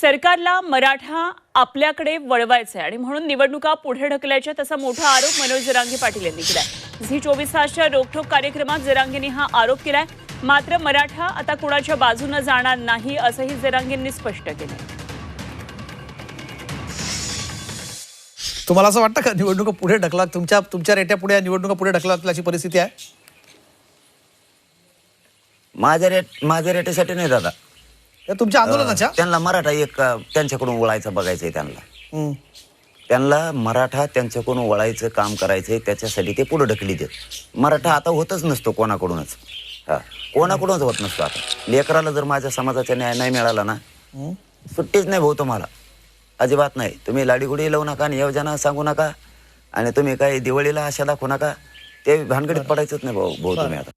सरकारला मराठा आपल्याकडे वळवायचा आहे आणि म्हणून निवडणुका पुढे ढकलायच्या तसा मोठा आरोप मनोज जरांगे पाटील यांनी केलाय. झी चोवीस तासच्या रोखोक कार्यक्रमात जरांगेंनी हा आरोप केलाय. मात्र मराठा आता कुणाच्या बाजूनं जाणार नाही असंही जरांगेंनी स्पष्ट केलंय. तुम्हाला असं वाटतं का निवडणुका पुढे ढकला तुमच्या तुमच्या रेट्या पुढे या निवडणुका पुढे ढकला अशी परिस्थिती आहे? माझ्या रेट माझ्या रेटेसाठी नाही दादा. या तुमच्या आंदोलनाच्या? त्यांना मराठा एक अं, त्यांच्याकडून वळायचं बघायचंय त्यांना. हम्म. त्यांना मराठा त्यांच्याकडून वळायचं काम करायचंय त्याच्यासाठी ते पुढे ढकली देत. मराठा आता होतच नसतो कोणाकडूनच. हा कोणाकडूनच होत नसतो आता. लेकराला जर माझ्या समाजाचा न्याय नाही मिळाला ना सुट्टीच नाही भाऊ तुम्हाला. अजिबात नाही. तुम्ही लाडीगुडी लावू नका आणि योजना सांगू नका आणि तुम्ही काही दिवाळीला आशा दाखवू नका ते भानगडीत पडायचंच नाही भाऊ भाऊ तुम्ही आता.